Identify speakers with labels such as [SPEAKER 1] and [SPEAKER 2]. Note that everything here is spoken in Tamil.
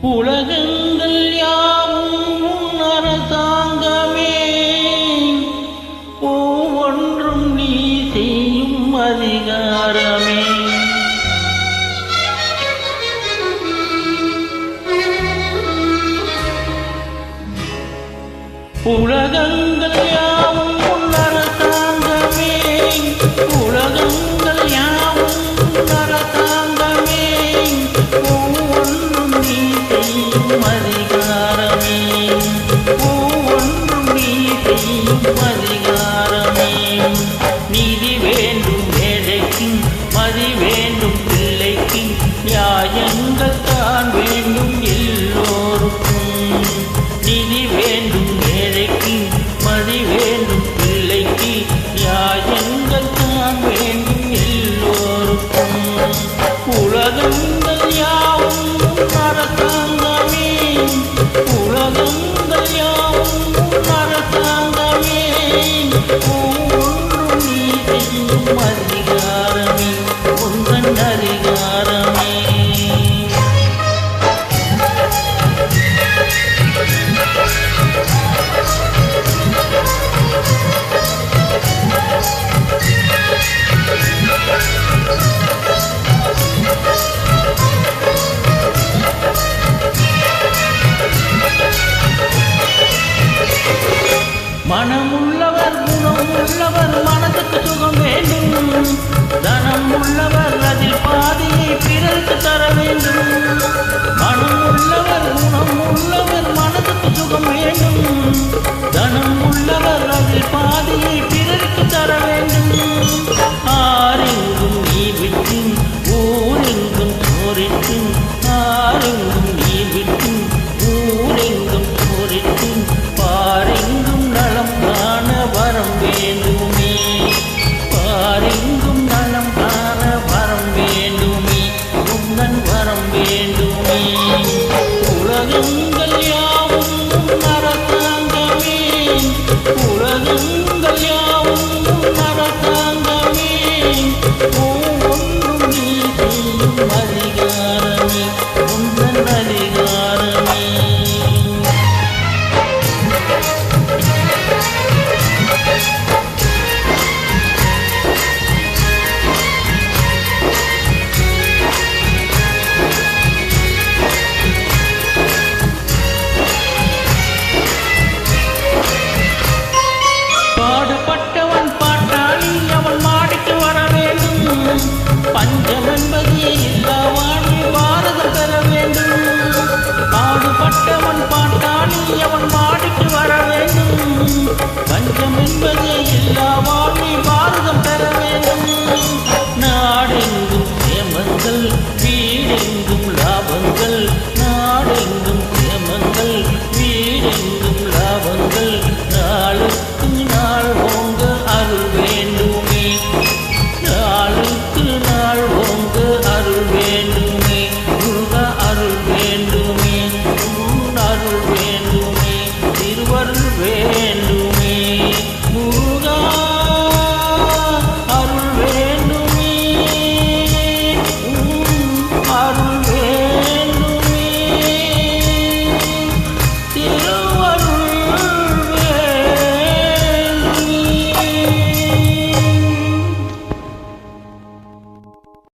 [SPEAKER 1] உலகங்கள் யாவும் உன் அரசாங்கமே. ஒவ்வொன்றும் நீ செய்யும் அதிகாரமே. உலகங்கள் உலகங்கள் யாவும் அரசாங்கமே. உலகங்கள் யாவும் அரசாங்கமே. அகலுங்கள் யாவும் அரசாங்கமே ஒவ்வொன்றும் நீதியும் அறிக பாட்டவன் பாட்ட